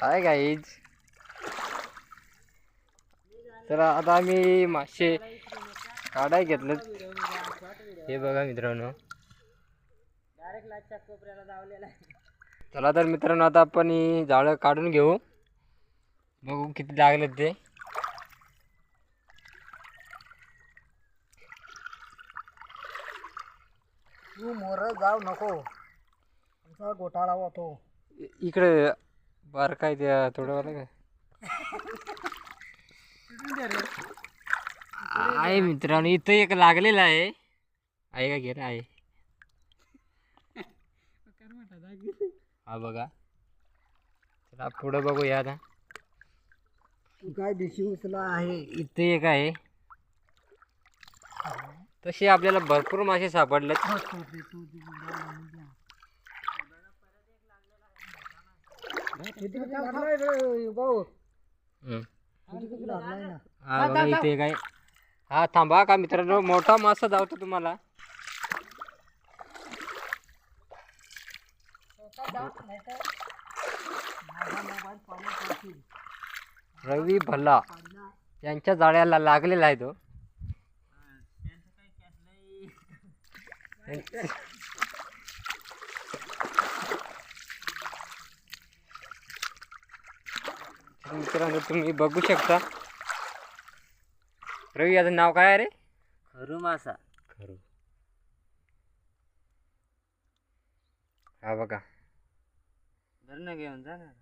काय गाईज तर आता आम्ही मासे काढाय घेतलं हे बघा मित्रांनो. डायरेक्ट चला तर मित्रांनो आता आपण ही जाळं काढून घेऊ. बघू किती लागले ते. तू मोर जाऊ नको. आमचा घोटाळा होतो. इ- इकडे बार काय त्या थोडं वाला काय? आहे मित्रांनो इथं एक लागलेला आहे. आहे का घेरा आहे. हा बघा. चला पुढं बघूया आता. काय दिशी उचला आहे? इथे एक आहे. तसे आपल्याला भरपूर मासे सापडलेत किती लागलाय रे भाऊ हम्म. किती लागलाय ना हा बघा इथे आहे हा थांबा का मित्रांनो मोठा मासा धावतो तुम्हाला. रवी भल्ला यांच्या जाळ्याला लागलेला आहे तो. मित्रांनो तुम्ही बघू शकता. रवी याचं नाव काय आहे रे? खरू मासा. खरू. हा बघा. धरणं घेऊन जा ना.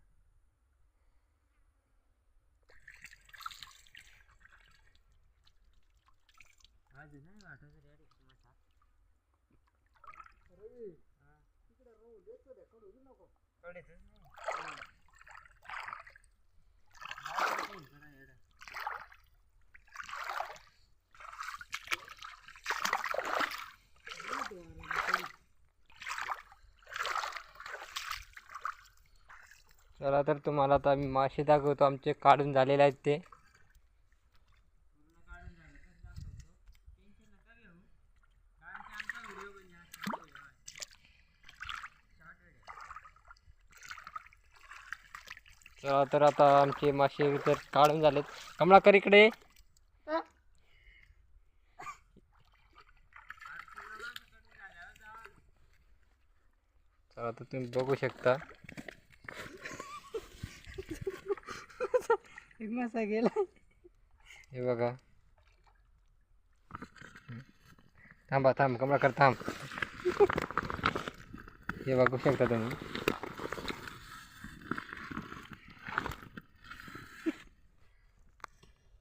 चला तर तुम्हाला आता आम्ही मासे दाखवतो. आमचे काढून झालेले आहेत ते. चला तर आता आमचे मासे तर काढून झालेत. कमलाकर इकडे चला तर तुम्ही बघू शकता. एक मासा गेला हे बघा. थांबा थांब कमलाकर थांब. हे बघू शकता तुम्ही.